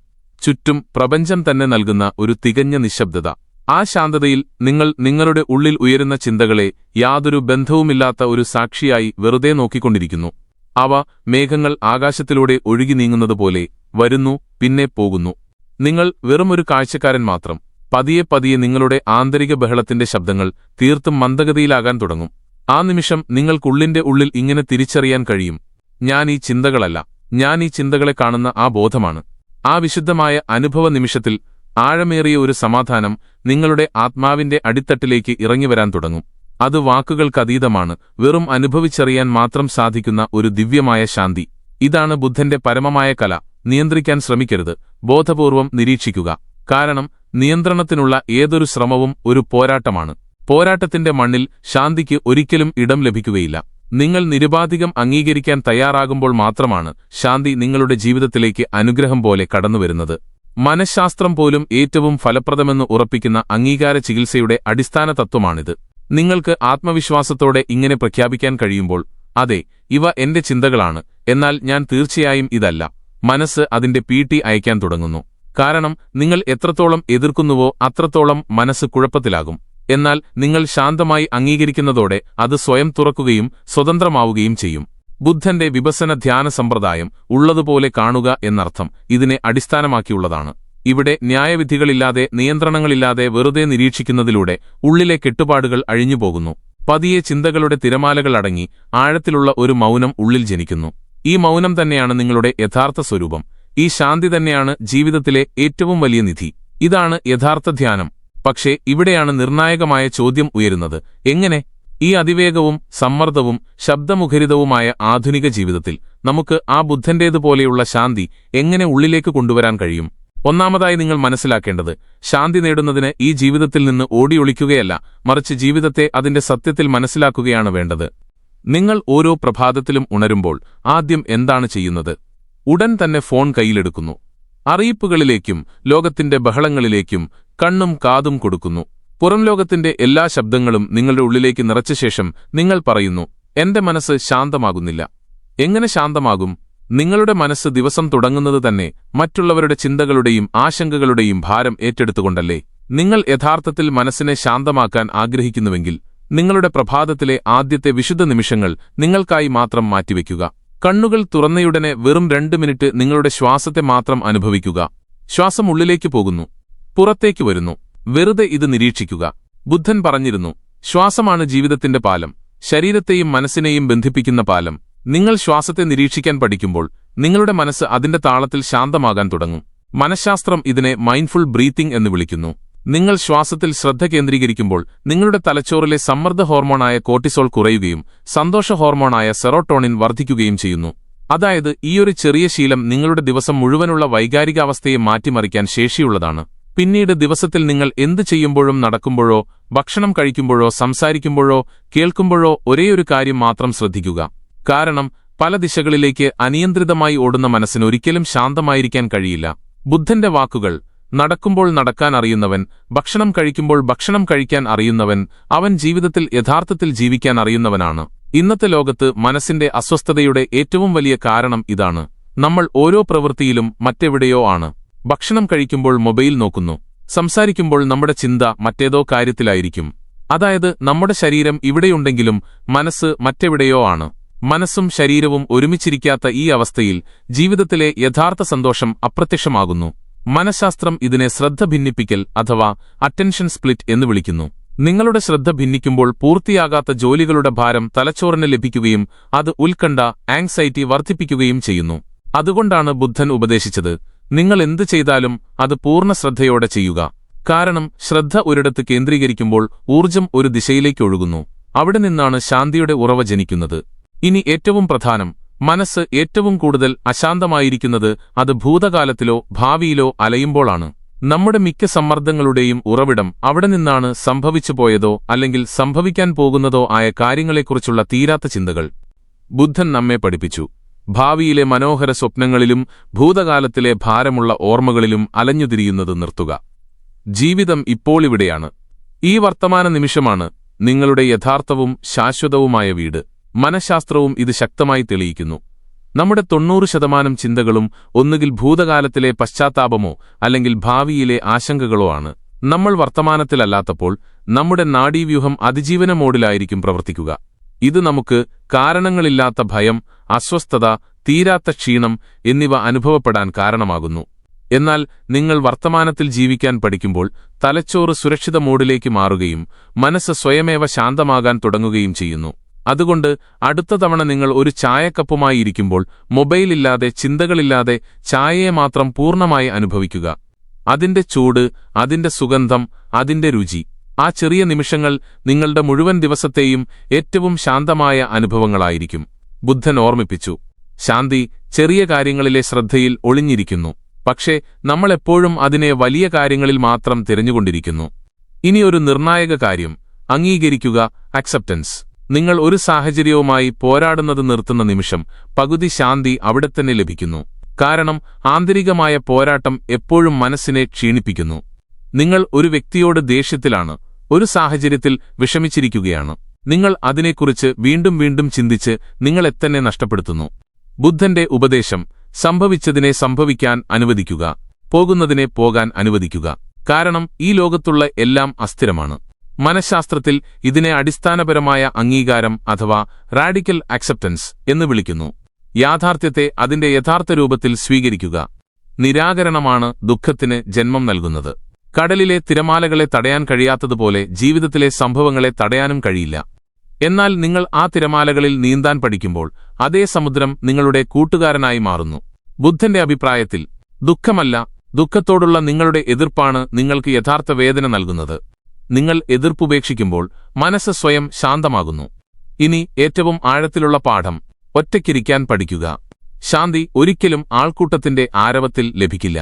ചുറ്റും പ്രപഞ്ചം തന്നെ നൽകുന്ന ഒരു തികഞ്ഞ നിശബ്ദത. ആ ശാന്തതയിൽ നിങ്ങൾ നിങ്ങളുടെ ഉള്ളിൽ ഉയരുന്ന ചിന്തകളെ യാതൊരു ബന്ധവുമില്ലാത്ത ഒരു സാക്ഷിയായി വെറുതെ നോക്കിക്കൊണ്ടിരിക്കുന്നു. അവ മേഘങ്ങൾ ആകാശത്തിലൂടെ ഒഴുകി നീങ്ങുന്നതുപോലെ വരുന്നു പിന്നെ പോകുന്നു. നിങ്ങൾ വെറുമൊരു കാഴ്ചക്കാരൻ മാത്രം. പതിയെ പതിയെ നിങ്ങളുടെ ആന്തരിക ബഹളത്തിന്റെ ശബ്ദങ്ങൾ തീർത്തും മന്ദഗതിയിലാകാൻ തുടങ്ങും. ആ നിമിഷം നിങ്ങൾക്കുള്ളിന്റെ ഉള്ളിൽ ഇങ്ങനെ തിരിച്ചറിയാൻ കഴിയും. ഞാൻ ഈ ചിന്തകളല്ല. ഞാൻ ഈ ചിന്തകളെ കാണുന്ന ആ ബോധമാണ്. ആ വിശുദ്ധമായ അനുഭവ നിമിഷത്തിൽ ആഴമേറിയ ഒരു സമാധാനം നിങ്ങളുടെ ആത്മാവിന്റെ അടിത്തട്ടിലേക്ക് ഇറങ്ങി വരാൻ തുടങ്ങും. അത് വാക്കുകൾക്കതീതമാണ് വെറും അനുഭവിച്ചറിയാൻ മാത്രം സാധിക്കുന്ന ഒരു ദിവ്യമായ ശാന്തി. ഇതാണ് ബുദ്ധന്റെ പരമമായ കല. നിയന്ത്രിക്കാൻ ശ്രമിക്കരുത് ബോധപൂർവം നിരീക്ഷിക്കുക. കാരണം നിയന്ത്രണത്തിനുള്ള ഏതൊരു ശ്രമവും ഒരു പോരാട്ടമാണ്. പോരാട്ടത്തിന്റെ മണ്ണിൽ ശാന്തിക്ക് ഒരിക്കലും ഇടം ലഭിക്കുകയില്ല. നിങ്ങൾ നിരുപാധികം അംഗീകരിക്കാൻ തയ്യാറാകുമ്പോൾ മാത്രമാണ് ശാന്തി നിങ്ങളുടെ ജീവിതത്തിലേക്ക് അനുഗ്രഹം പോലെ കടന്നുവരുന്നത്. മനഃശാസ്ത്രം പോലും ഏറ്റവും ഫലപ്രദമെന്ന് ഉറപ്പിക്കുന്ന അംഗീകാര ചികിത്സയുടെ അടിസ്ഥാന തത്വമാണിത്. നിങ്ങൾക്ക് ആത്മവിശ്വാസത്തോടെ ഇങ്ങനെ പ്രഖ്യാപിക്കാൻ കഴിയുമ്പോൾ അതെ ഇവ എന്റെ ചിന്തകളാണ് എന്നാൽ ഞാൻ തീർച്ചയായും ഇതല്ല. മനസ്സ് അതിന്റെ പീട്ടി അയക്കാൻ തുടങ്ങുന്നു. കാരണം നിങ്ങൾ എത്രത്തോളം എതിർക്കുന്നുവോ അത്രത്തോളം മനസ്സ് കുഴപ്പത്തിലാകും. എന്നാൽ നിങ്ങൾ ശാന്തമായി അംഗീകരിക്കുന്നതോടെ അത് സ്വയം തുറക്കുകയും സ്വതന്ത്രമാവുകയും ചെയ്യും. ബുദ്ധന്റെ വിഭസന ധ്യാന സമ്പ്രദായം ഉള്ളതുപോലെ കാണുക എന്നർത്ഥം ഇതിനെ അടിസ്ഥാനമാക്കിയുള്ളതാണ്. ഇവിടെ ന്യായവിധികളില്ലാതെ നിയന്ത്രണങ്ങളില്ലാതെ വെറുതെ നിരീക്ഷിക്കുന്നതിലൂടെ ഉള്ളിലെ കെട്ടുപാടുകൾ അഴിഞ്ഞുപോകുന്നു. പതിയെ ചിന്തകളുടെ തിരമാലകൾ അടങ്ങി ആഴത്തിലുള്ള ഒരു മൗനം ഉള്ളിൽ ജനിക്കുന്നു. ഈ മൗനം തന്നെയാണ് നിങ്ങളുടെ യഥാർത്ഥ സ്വരൂപം. ഈ ശാന്തി തന്നെയാണ് ജീവിതത്തിലെ ഏറ്റവും വലിയ നിധി. ഇതാണ് യഥാർത്ഥ ധ്യാനം. പക്ഷേ ഇവിടെയാണ് നിർണായകമായ ചോദ്യം ഉയരുന്നത്. എങ്ങനെ? ഈ അതിവേഗവും സമ്മർദ്ദവും ശബ്ദമുഖരിതവുമായ ആധുനിക ജീവിതത്തിൽ നമുക്ക് ആ ബുദ്ധന്റേതുപോലെയുള്ള ശാന്തി എങ്ങനെ ഉള്ളിലേക്ക് കൊണ്ടുവരാൻ കഴിയും? ഒന്നാമതായി നിങ്ങൾ മനസ്സിലാക്കേണ്ടത് ശാന്തി നേടുന്നതിന് ഈ ജീവിതത്തിൽ നിന്ന് ഓടിയൊളിക്കുകയല്ല മറിച്ച് ജീവിതത്തെ അതിന്റെ സത്യത്തിൽ മനസ്സിലാക്കുകയാണ് വേണ്ടത്. നിങ്ങൾ ഓരോ പ്രഭാതത്തിലും ഉണരുമ്പോൾ ആദ്യം എന്താണ് ചെയ്യുന്നത്? ഉടൻ തന്നെ ഫോൺ കയ്യിലെടുക്കുന്നു. അറിയിപ്പുകളിലേക്കും ലോകത്തിന്റെ ബഹളങ്ങളിലേക്കും കണ്ണും കാതും കൊടുക്കുന്നു. പുറം ലോകത്തിന്റെ എല്ലാ ശബ്ദങ്ങളും നിങ്ങളുടെ ഉള്ളിലേക്ക് നിറച്ച ശേഷം നിങ്ങൾ പറയുന്നു എന്റെ മനസ്സ് ശാന്തമാകുന്നില്ല. എങ്ങനെ ശാന്തമാകും? നിങ്ങളുടെ മനസ്സ് ദിവസം തുടങ്ങുന്നത് തന്നെ മറ്റുള്ളവരുടെ ചിന്തകളുടെയും ആശങ്കകളുടെയും ഭാരം ഏറ്റെടുത്തുകൊണ്ടല്ലേ? നിങ്ങൾ യഥാർത്ഥത്തിൽ മനസ്സിനെ ശാന്തമാക്കാൻ ആഗ്രഹിക്കുന്നുവെങ്കിൽ നിങ്ങളുടെ പ്രഭാതത്തിലെ ആദ്യത്തെ വിശുദ്ധ നിമിഷങ്ങൾ നിങ്ങൾക്കായി മാത്രം മാറ്റിവെക്കുക. കണ്ണുകൾ തുറന്നയുടനെ വെറും രണ്ട് മിനിറ്റ് നിങ്ങളുടെ ശ്വാസത്തെ മാത്രം അനുഭവിക്കുക. ശ്വാസം ഉള്ളിലേക്ക് പോകുന്നു. പുറത്തേക്ക് വരുന്നു. വെറുതെ ഇത് നിരീക്ഷിക്കുക. ബുദ്ധൻ പറഞ്ഞിരുന്നു ശ്വാസമാണ് ജീവിതത്തിന്റെ പാലം ശരീരത്തെയും മനസ്സിനെയും ബന്ധിപ്പിക്കുന്ന പാലം. നിങ്ങൾ ശ്വാസത്തെ നിരീക്ഷിക്കാൻ പഠിക്കുമ്പോൾ നിങ്ങളുടെ മനസ്സ് അതിന്റെ താളത്തിൽ ശാന്തമാകാൻ തുടങ്ങും. മനഃശാസ്ത്രം ഇതിനെ മൈൻഡ്ഫുൾ ബ്രീത്തിംഗ് എന്ന് വിളിക്കുന്നു. നിങ്ങൾ ശ്വാസത്തിൽ ശ്രദ്ധ കേന്ദ്രീകരിക്കുമ്പോൾ നിങ്ങളുടെ തലച്ചോറിലെ സമ്മർദ്ദ ഹോർമോണായ കോർട്ടിസോൾ കുറയുകയും സന്തോഷ ഹോർമോണായ സെറോട്ടോണിൻ വർദ്ധിക്കുകയും ചെയ്യുന്നു. അതായത് ഈയൊരു ചെറിയ ശീലം നിങ്ങളുടെ ദിവസം മുഴുവനുള്ള വൈകാരികാവസ്ഥയെ മാറ്റിമറിക്കാൻ ശേഷിയുള്ളതാണ്. പിന്നീട് ദിവസത്തിൽ നിങ്ങൾ എന്തു ചെയ്യുമ്പോഴും നടക്കുമ്പോഴോ ഭക്ഷണം കഴിക്കുമ്പോഴോ സംസാരിക്കുമ്പോഴോ കേൾക്കുമ്പോഴോ ഒരേയൊരു കാര്യം മാത്രം ശ്രദ്ധിക്കുക. കാരണം പല ദിശകളിലേക്ക് അനിയന്ത്രിതമായി ഓടുന്ന മനസ്സിനൊരിക്കലും ശാന്തമായിരിക്കാൻ കഴിയില്ല. ബുദ്ധന്റെ വാക്കുകൾ നടക്കുമ്പോൾ നടക്കാൻ അറിയുന്നവൻ ഭക്ഷണം കഴിക്കുമ്പോൾ ഭക്ഷണം കഴിക്കാൻ അറിയുന്നവൻ അവൻ ജീവിതത്തിൽ യഥാർത്ഥത്തിൽ ജീവിക്കാൻ അറിയുന്നവനാണ്. ഇന്നത്തെ ലോകത്ത് മനസ്സിന്റെ അസ്വസ്ഥതയുടെ ഏറ്റവും വലിയ കാരണം ഇതാണ്. നമ്മൾ ഓരോ പ്രവൃത്തിയിലും മറ്റെവിടെയോ ആണ്. ഭക്ഷണം കഴിക്കുമ്പോൾ മൊബൈൽ നോക്കുന്നു. സംസാരിക്കുമ്പോൾ നമ്മുടെ ചിന്ത മറ്റേതോ കാര്യത്തിലായിരിക്കും. അതായത് നമ്മുടെ ശരീരം ഇവിടെയുണ്ടെങ്കിലും മനസ്സ് മറ്റെവിടെയോ ആണ്. മനസ്സും ശരീരവും ഒരുമിച്ചിരിക്കാത്ത ഈ അവസ്ഥയിൽ ജീവിതത്തിലെ യഥാർത്ഥ സന്തോഷം അപ്രത്യക്ഷമാകുന്നു. മനഃശാസ്ത്രം ഇതിനെ ശ്രദ്ധ ഭിന്നിപ്പിക്കൽ അഥവാ അറ്റൻഷൻ സ്പ്ലിറ്റ് എന്ന് വിളിക്കുന്നു. നിങ്ങളുടെ ശ്രദ്ധ ഭിന്നിക്കുമ്പോൾ പൂർത്തിയാകാത്ത ജോലികളുടെ ഭാരം തലച്ചോറിന് ലഭിക്കുകയും അത് ഉത്കണ്ഠ ആങ്സൈറ്റി വർദ്ധിപ്പിക്കുകയും ചെയ്യുന്നു. അതുകൊണ്ടാണ് ബുദ്ധൻ ഉപദേശിച്ചത് നിങ്ങൾ എന്തു ചെയ്താലും അത് പൂർണ ശ്രദ്ധയോടെ ചെയ്യുക. കാരണം ശ്രദ്ധ ഒരിടത്ത് കേന്ദ്രീകരിക്കുമ്പോൾ ഊർജം ഒരു ദിശയിലേക്ക് ഒഴുകുന്നു. അവിടെ നിന്നാണ് ശാന്തിയുടെ ഉറവ ജനിക്കുന്നത്. ഇനി ഏറ്റവും പ്രധാനം മനസ്സ് ഏറ്റവും കൂടുതൽ അശാന്തമായിരിക്കുന്നത് അത് ഭൂതകാലത്തിലോ ഭാവിയിലോ അലയുമ്പോളാണ്. നമ്മുടെ മിക്ക സമ്മർദ്ദങ്ങളുടെയും ഉറവിടം അവിടെ നിന്നാണ് സംഭവിച്ചു പോയതോ അല്ലെങ്കിൽ സംഭവിക്കാൻ പോകുന്നതോ ആയ കാര്യങ്ങളെക്കുറിച്ചുള്ള തീരാത്ത ചിന്തകൾ. ബുദ്ധൻ നമ്മെ പഠിപ്പിച്ചു. ഭാവിയിലെ മനോഹര സ്വപ്നങ്ങളിലും ഭൂതകാലത്തിലെ ഭാരമുള്ള ഓർമ്മകളിലും അലഞ്ഞുതിരിയുന്നത് നിർത്തുക. ജീവിതം ഇപ്പോൾ ഇവിടെയാണ് ഈ വർത്തമാന നിമിഷമാണ് നിങ്ങളുടെ യഥാർത്ഥവും ശാശ്വതവുമായ വീട്. മനഃശാസ്ത്രവും ഇത് ശക്തമായി തെളിയിക്കുന്നു. നമ്മുടെ തൊണ്ണൂറ് ശതമാനം ചിന്തകളും ഒന്നുകിൽ ഭൂതകാലത്തിലെ പശ്ചാത്താപമോ അല്ലെങ്കിൽ ഭാവിയിലെ ആശങ്കകളോ ആണ്. നമ്മൾ വർത്തമാനത്തിലല്ലാത്തപ്പോൾ നമ്മുടെ നാഡീവ്യൂഹം അതിജീവന മോഡിലായിരിക്കും പ്രവർത്തിക്കുക. ഇത് നമുക്ക് കാരണങ്ങളില്ലാത്ത ഭയം അസ്വസ്ഥത തീരാത്ത ക്ഷീണം എന്നിവ അനുഭവപ്പെടാൻ കാരണമാകുന്നു. എന്നാൽ നിങ്ങൾ വർത്തമാനത്തിൽ ജീവിക്കാൻ പഠിക്കുമ്പോൾ തലച്ചോറ് സുരക്ഷിത മോഡിലേക്ക് മാറുകയും മനസ്സ് സ്വയമേവ ശാന്തമാകാൻ തുടങ്ങുകയും ചെയ്യുന്നു. അതുകൊണ്ട് അടുത്ത തവണ നിങ്ങൾ ഒരു ചായക്കപ്പുമായി ഇരിക്കുമ്പോൾ മൊബൈലില്ലാതെ ചിന്തകളില്ലാതെ ചായയെ മാത്രം പൂർണമായി അനുഭവിക്കുക. അതിന്റെ ചൂട് അതിന്റെ സുഗന്ധം അതിന്റെ രുചി. ആ ചെറിയ നിമിഷങ്ങൾ നിങ്ങളുടെ മുഴുവൻ ദിവസത്തെയും ഏറ്റവും ശാന്തമായ അനുഭവങ്ങളായിരിക്കും. ബുദ്ധൻ ഓർമ്മിപ്പിച്ചു. ശാന്തി ചെറിയ കാര്യങ്ങളിലെ ശ്രദ്ധയിൽ ഒളിഞ്ഞിരിക്കുന്നു. പക്ഷേ നമ്മളെപ്പോഴും അതിനെ വലിയ കാര്യങ്ങളിൽ മാത്രം തിരഞ്ഞുകൊണ്ടിരിക്കുന്നു. ഒരു നിർണായക കാര്യം. അംഗീകരിക്കുക അക്സെപ്റ്റൻസ് നിങ്ങൾ ഒരു സാഹചര്യവുമായി പോരാടുന്നത് നിർത്തുന്ന നിമിഷം പകുതി ശാന്തി അവിടെ തന്നെ ലഭിക്കുന്നു. കാരണം ആന്തരികമായ പോരാട്ടം എപ്പോഴും മനസ്സിനെ ക്ഷീണിപ്പിക്കുന്നു. നിങ്ങൾ ഒരു വ്യക്തിയോട് ദേഷ്യത്തിലാണ് ഒരു സാഹചര്യത്തിൽ വിഷമിച്ചിരിക്കുകയാണ്. നിങ്ങൾ അതിനെക്കുറിച്ച് വീണ്ടും വീണ്ടും ചിന്തിച്ച് നിങ്ങളെത്തന്നെ നഷ്ടപ്പെടുത്തുന്നു. ബുദ്ധന്റെ ഉപദേശം സംഭവിച്ചതിനെ സംഭവിക്കാൻ അനുവദിക്കുക പോകുന്നതിനെ പോകാൻ അനുവദിക്കുക. കാരണം ഈ ലോകത്തുള്ള എല്ലാം അസ്ഥിരമാണ്. മനഃശാസ്ത്രത്തിൽ ഇതിനെ അടിസ്ഥാനപരമായ അംഗീകാരം അഥവാ റാഡിക്കൽ അക്സെപ്റ്റൻസ് എന്ന് വിളിക്കുന്നു. യാഥാർത്ഥ്യത്തെ അതിന്റെ യഥാർത്ഥ രൂപത്തിൽ സ്വീകരിക്കുക. നിരാകരണമാണ് ദുഃഖത്തിന് ജന്മം നൽകുന്നത്. കടലിലെ തിരമാലകളെ തടയാൻ കഴിയാത്തതുപോലെ ജീവിതത്തിലെ സംഭവങ്ങളെ തടയാനും കഴിയില്ല. എന്നാൽ നിങ്ങൾ ആ തിരമാലകളിൽ നീന്താൻ പഠിക്കുമ്പോൾ അതേ സമുദ്രം നിങ്ങളുടെ കൂട്ടുകാരനായി മാറുന്നു. ബുദ്ധന്റെ അഭിപ്രായത്തിൽ ദുഃഖമല്ല ദുഃഖത്തോടുള്ള നിങ്ങളുടെ എതിർപ്പാണ് നിങ്ങൾക്ക് യഥാർത്ഥ വേദന നൽകുന്നത്. നിങ്ങൾ എതിർപ്പുപേക്ഷിക്കുമ്പോൾ മനസ്സ് സ്വയം ശാന്തമാകുന്നു. ഇനി ഏറ്റവും ആഴത്തിലുള്ള പാഠം ഒറ്റയ്ക്കിരിക്കാൻ പഠിക്കുക. ശാന്തി ഒരിക്കലും ആൾക്കൂട്ടത്തിന്റെ ആരവത്തിൽ ലഭിക്കില്ല.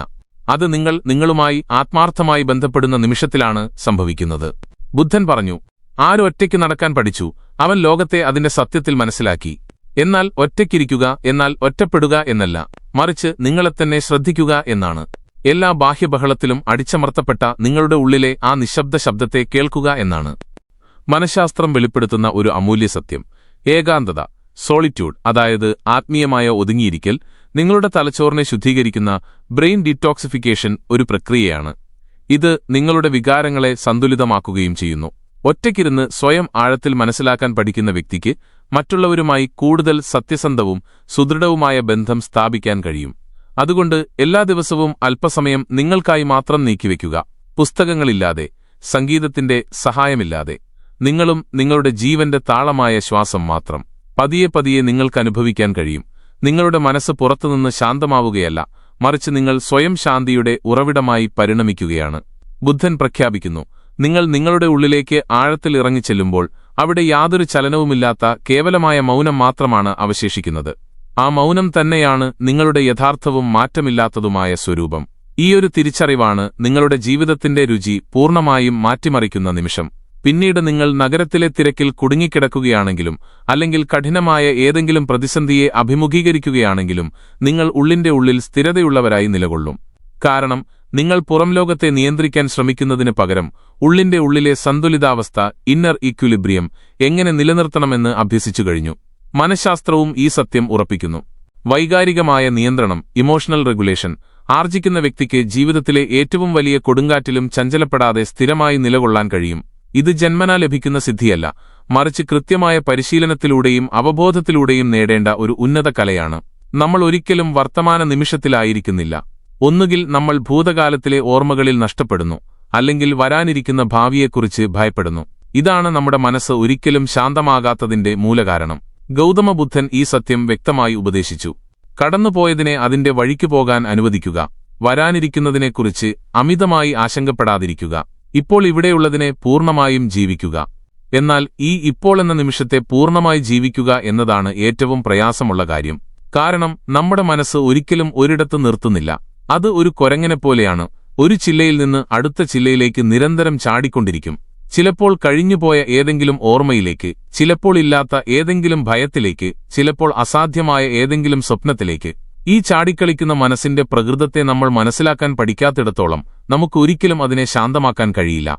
അത് നിങ്ങൾ നിങ്ങളുമായി ആത്മാർത്ഥമായി ബന്ധപ്പെടുന്ന നിമിഷത്തിലാണ് സംഭവിക്കുന്നത്. ബുദ്ധൻ പറഞ്ഞു ആരൊറ്റയ്ക്ക് നടക്കാൻ പഠിച്ചു അവൻ ലോകത്തെ അതിന്റെ സത്യത്തിൽ മനസ്സിലാക്കി. എന്നാൽ ഒറ്റയ്ക്കിരിക്കുക എന്നാൽ ഒറ്റപ്പെടുക എന്നല്ല മറിച്ച് നിങ്ങളെത്തന്നെ ശ്രദ്ധിക്കുക എന്നാണ്. എല്ലാ ബാഹ്യബഹളത്തിലും അടിച്ചമർത്തപ്പെട്ട നിങ്ങളുടെ ഉള്ളിലെ ആ നിശബ്ദ ശബ്ദത്തെ കേൾക്കുക എന്നാണ്. മനഃശാസ്ത്രം വെളിപ്പെടുത്തുന്ന ഒരു അമൂല്യ സത്യം ഏകാന്തത സോളിറ്റ്യൂഡ് അതായത് ആത്മീയമായ ഒതുങ്ങിയിരിക്കൽ നിങ്ങളുടെ തലച്ചോറിനെ ശുദ്ധീകരിക്കുന്ന ബ്രെയിൻ ഡീറ്റോക്സിഫിക്കേഷൻ ഒരു പ്രക്രിയയാണ്. ഇത് നിങ്ങളുടെ വികാരങ്ങളെ സന്തുലിതമാക്കുകയും ചെയ്യുന്നു. ഒറ്റയ്ക്കിരുന്ന് സ്വയം ആഴത്തിൽ മനസ്സിലാക്കാൻ പഠിക്കുന്ന വ്യക്തിക്ക് മറ്റുള്ളവരുമായി കൂടുതൽ സത്യസന്ധവും സുദൃഢവുമായ ബന്ധം സ്ഥാപിക്കാൻ കഴിയും. അതുകൊണ്ട് എല്ലാ ദിവസവും അല്പസമയം നിങ്ങൾക്കായി മാത്രം നീക്കിവെക്കുക. പുസ്തകങ്ങളില്ലാതെ സംഗീതത്തിന്റെ സഹായമില്ലാതെ നിങ്ങളും നിങ്ങളുടെ ജീവന്റെ താളമായ ശ്വാസം മാത്രം. പതിയെ പതിയെ നിങ്ങൾക്ക് അനുഭവിക്കാൻ കഴിയും. നിങ്ങളുടെ മനസ്സ് പുറത്തുനിന്ന് ശാന്തമാവുകയല്ല മറിച്ച് നിങ്ങൾ സ്വയം ശാന്തിയുടെ ഉറവിടമായി പരിണമിക്കുകയാണ്. ബുദ്ധൻ പ്രഖ്യാപിക്കുന്നു നിങ്ങൾ നിങ്ങളുടെ ഉള്ളിലേക്ക് ആഴത്തിൽ ഇറങ്ങിച്ചെല്ലുമ്പോൾ അവിടെ യാതൊരു ചലനവുമില്ലാത്ത കേവലമായ മൗനം മാത്രമാണ് അവശേഷിക്കുന്നത്. ആ മൗനം തന്നെയാണ് നിങ്ങളുടെ യഥാർത്ഥവും മാറ്റമില്ലാത്തതുമായ സ്വരൂപം. ഈയൊരു തിരിച്ചറിവാണ് നിങ്ങളുടെ ജീവിതത്തിന്റെ രുചി പൂർണമായും മാറ്റിമറിക്കുന്ന നിമിഷം. പിന്നീട് നിങ്ങൾ നഗരത്തിലെ തിരക്കിൽ കുടുങ്ങിക്കിടക്കുകയാണെങ്കിലും അല്ലെങ്കിൽ കഠിനമായ ഏതെങ്കിലും പ്രതിസന്ധിയെ അഭിമുഖീകരിക്കുകയാണെങ്കിലും നിങ്ങൾ ഉള്ളിന്റെ ഉള്ളിൽ സ്ഥിരതയുള്ളവരായി നിലകൊള്ളും. കാരണം നിങ്ങൾ പുറംലോകത്തെ നിയന്ത്രിക്കാൻ ശ്രമിക്കുന്നതിന് പകരം ഉള്ളിന്റെ ഉള്ളിലെ സന്തുലിതാവസ്ഥ ഇന്നർ ഇക്വിലിബ്രിയം എങ്ങനെ നിലനിർത്തണമെന്ന് അഭ്യസിച്ചു കഴിഞ്ഞു. മനഃശാസ്ത്രവും ഈ സത്യം ഉറപ്പിക്കുന്നു. വൈകാരികമായ നിയന്ത്രണം ഇമോഷണൽ റെഗുലേഷൻ ആർജിക്കുന്ന വ്യക്തിക്ക് ജീവിതത്തിലെ ഏറ്റവും വലിയ കൊടുങ്കാറ്റിലും ചഞ്ചലപ്പെടാതെ സ്ഥിരമായി നിലകൊള്ളാൻ കഴിയും. ഇത് ജന്മനാ ലഭിക്കുന്ന സിദ്ധിയല്ല മറിച്ച് കൃത്യമായ പരിശീലനത്തിലൂടെയും അവബോധത്തിലൂടെയും നേടേണ്ട ഒരു ഉന്നത കലയാണ്. നമ്മൾ ഒരിക്കലും വർത്തമാന നിമിഷത്തിലായിരിക്കുന്നില്ല. ഒന്നുകിൽ നമ്മൾ ഭൂതകാലത്തിലെ ഓർമ്മകളിൽ നഷ്ടപ്പെടുന്നു അല്ലെങ്കിൽ വരാനിരിക്കുന്ന ഭാവിയെക്കുറിച്ച് ഭയപ്പെടുന്നു. ഇതാണ് നമ്മുടെ മനസ്സ് ഒരിക്കലും ശാന്തമാകാത്തതിന്റെ മൂലകാരണം. ഗൗതമബുദ്ധൻ ഈ സത്യം വ്യക്തമായി ഉപദേശിച്ചു. കടന്നുപോയതിനെ അതിന്റെ വഴിക്കു പോകാൻ അനുവദിക്കുക. വരാനിരിക്കുന്നതിനെക്കുറിച്ച് അമിതമായി ആശങ്കപ്പെടാതിരിക്കുക. ഇപ്പോൾ ഇവിടെയുള്ളതിനെ പൂർണമായും ജീവിക്കുക. എന്നാൽ ഈ ഇപ്പോൾ എന്ന നിമിഷത്തെ പൂർണമായി ജീവിക്കുക എന്നതാണ് ഏറ്റവും പ്രയാസമുള്ള കാര്യം. കാരണം നമ്മുടെ മനസ്സ് ഒരിക്കലും ഒരിടത്ത് നിർത്തുന്നില്ല. അത് ഒരു കൊരങ്ങനെപ്പോലെയാണ് ഒരു ചില്ലയിൽ നിന്ന് അടുത്ത ചില്ലയിലേക്ക് നിരന്തരം ചാടിക്കൊണ്ടിരിക്കും. ചിലപ്പോൾ കഴിഞ്ഞുപോയ ഏതെങ്കിലും ഓർമ്മയിലേക്ക് ചിലപ്പോൾ ഇല്ലാത്ത ഏതെങ്കിലും ഭയത്തിലേക്ക് ചിലപ്പോൾ അസാധ്യമായ ഏതെങ്കിലും സ്വപ്നത്തിലേക്ക്. ഈ ചാടിക്കളിക്കുന്ന മനസ്സിന്റെ പ്രകൃതത്തെ നമ്മൾ മനസ്സിലാക്കാൻ പഠിക്കാത്തിടത്തോളം നമുക്കൊരിക്കലും അതിനെ ശാന്തമാക്കാൻ കഴിയില്ല.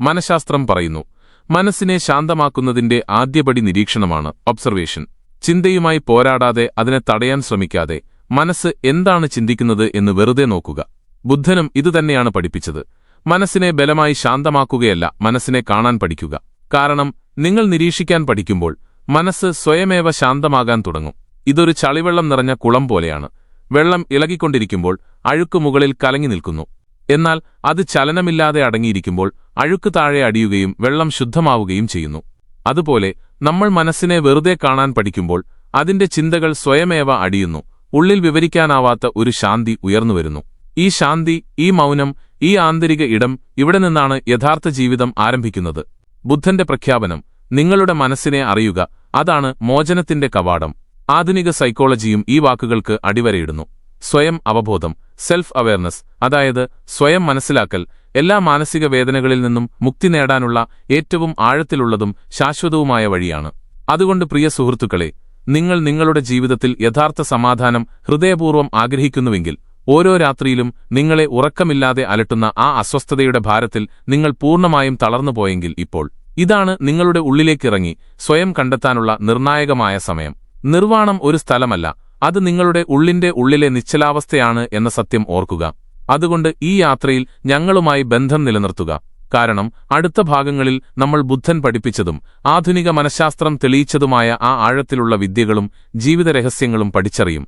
മനഃശാസ്ത്രം പറയുന്നു മനസ്സിനെ ശാന്തമാക്കുന്നതിന്റെ ആദ്യപടി നിരീക്ഷണമാണ് ഒബ്സർവേഷൻ. ചിന്തയുമായി പോരാടാതെ അതിനെ തടയാൻ ശ്രമിക്കാതെ മനസ്സ് എന്താണ് ചിന്തിക്കുന്നത് എന്ന് വെറുതെ നോക്കുക. ബുദ്ധനും ഇതുതന്നെയാണ് പഠിപ്പിച്ചത്. മനസ്സിനെ ബലമായി ശാന്തമാക്കുകയല്ല മനസ്സിനെ കാണാൻ പഠിക്കുക. കാരണം നിങ്ങൾ നിരീക്ഷിക്കാൻ പഠിക്കുമ്പോൾ മനസ്സ് സ്വയമേവ ശാന്തമാകാൻ തുടങ്ങും. ഇതൊരു ചളിവെള്ളം നിറഞ്ഞ കുളം പോലെയാണ്. വെള്ളം ഇളകിക്കൊണ്ടിരിക്കുമ്പോൾ അഴുക്ക് മുകളിൽ കലങ്ങി നിൽക്കുന്നു. എന്നാൽ അത് ചലനമില്ലാതെ അടങ്ങിയിരിക്കുമ്പോൾ അഴുക്ക് താഴെ അടിയുകയും വെള്ളം ശുദ്ധമാവുകയും ചെയ്യുന്നു. അതുപോലെ നമ്മൾ മനസ്സിനെ വെറുതെ കാണാൻ പഠിക്കുമ്പോൾ അതിന്റെ ചിന്തകൾ സ്വയമേവ അടിയുന്നു. ഉള്ളിൽ വിവരിക്കാനാവാത്ത ഒരു ശാന്തി ഉയർന്നുവരുന്നു ഈ ശാന്തി ഈ മൗനം ഈ ആന്തരിക ഇടം ഇവിടെ നിന്നാണ് യഥാർത്ഥ ജീവിതം ആരംഭിക്കുന്നത്. ബുദ്ധന്റെ പ്രഖ്യാപനം നിങ്ങളുടെ മനസ്സിനെ അറിയുക അതാണ് മോചനത്തിന്റെ കവാടം. ആധുനിക സൈക്കോളജിയും ഈ വാക്കുകൾക്ക് അടിവരയിടുന്നു. സ്വയം അവബോധം സെൽഫ് അവയർനെസ് അതായത് സ്വയം മനസ്സിലാക്കൽ എല്ലാ മാനസിക വേദനകളിൽ നിന്നും മുക്തി നേടാനുള്ള ഏറ്റവും ആഴത്തിലുള്ളതും ശാശ്വതവുമായ വഴിയാണ്. അതുകൊണ്ട് പ്രിയ സുഹൃത്തുക്കളെ നിങ്ങൾ നിങ്ങളുടെ ജീവിതത്തിൽ യഥാർത്ഥ സമാധാനം ഹൃദയപൂർവം ആഗ്രഹിക്കുന്നുവെങ്കിൽ ഓരോ രാത്രിയിലും നിങ്ങളെ ഉറക്കമില്ലാതെ അലട്ടുന്ന ആ അസ്വസ്ഥതയുടെ ഭാരത്തിൽ നിങ്ങൾ പൂർണമായും തളർന്നുപോയെങ്കിൽ ഇപ്പോൾ ഇതാണ് നിങ്ങളുടെ ഉള്ളിലേക്കിറങ്ങി സ്വയം കണ്ടെത്താനുള്ള നിർണായകമായ സമയം. നിർവാണം ഒരു സ്ഥലമല്ല അത് നിങ്ങളുടെ ഉള്ളിന്റെ ഉള്ളിലെ നിശ്ചലാവസ്ഥയാണ് എന്ന സത്യം ഓർക്കുക. അതുകൊണ്ട് ഈ യാത്രയിൽ ഞങ്ങളുമായി ബന്ധം നിലനിർത്തുക. കാരണം അടുത്ത ഭാഗങ്ങളിൽ നമ്മൾ ബുദ്ധൻ പഠിപ്പിച്ചതും ആധുനിക മനഃശാസ്ത്രം തെളിയിച്ചതുമായ ആ ആഴത്തിലുള്ള വിദ്യകളും ജീവിതരഹസ്യങ്ങളും പഠിച്ചറിയും.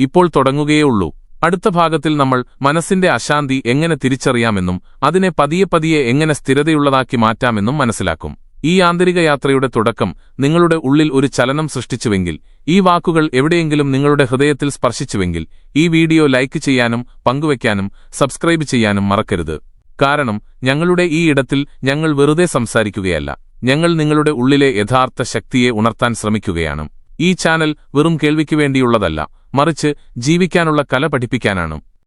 ഇപ്പോൾ തുടങ്ങുകയേയുള്ളൂ. അടുത്ത ഭാഗത്തിൽ നമ്മൾ മനസ്സിന്റെ അശാന്തി എങ്ങനെ തിരിച്ചറിയാമെന്നും അതിനെ പതിയെ പതിയെ എങ്ങനെ സ്ഥിരതയുള്ളതാക്കി മാറ്റാമെന്നും മനസ്സിലാക്കും. ഈ ആന്തരിക യാത്രയുടെ തുടക്കം നിങ്ങളുടെ ഉള്ളിൽ ഒരു ചലനം സൃഷ്ടിച്ചുവെങ്കിൽ ഈ വാക്കുകൾ എവിടെയെങ്കിലും നിങ്ങളുടെ ഹൃദയത്തിൽ സ്പർശിച്ചുവെങ്കിൽ ഈ വീഡിയോ ലൈക്ക് ചെയ്യാനും പങ്കുവയ്ക്കാനും സബ്സ്ക്രൈബ് ചെയ്യാനും മറക്കരുത്. കാരണം ഞങ്ങളുടെ ഈ ഇടത്തിൽ ഞങ്ങൾ വെറുതെ സംസാരിക്കുകയല്ല. ഞങ്ങൾ നിങ്ങളുടെ ഉള്ളിലെ യഥാർത്ഥ ശക്തിയെ ഉണർത്താൻ ശ്രമിക്കുകയാണ്. ഈ ചാനൽ വെറും കേൾവിക്കു വേണ്ടിയുള്ളതല്ല മറിച്ച് ജീവിക്കാനുള്ള കല പഠിപ്പിക്കാനാണ്.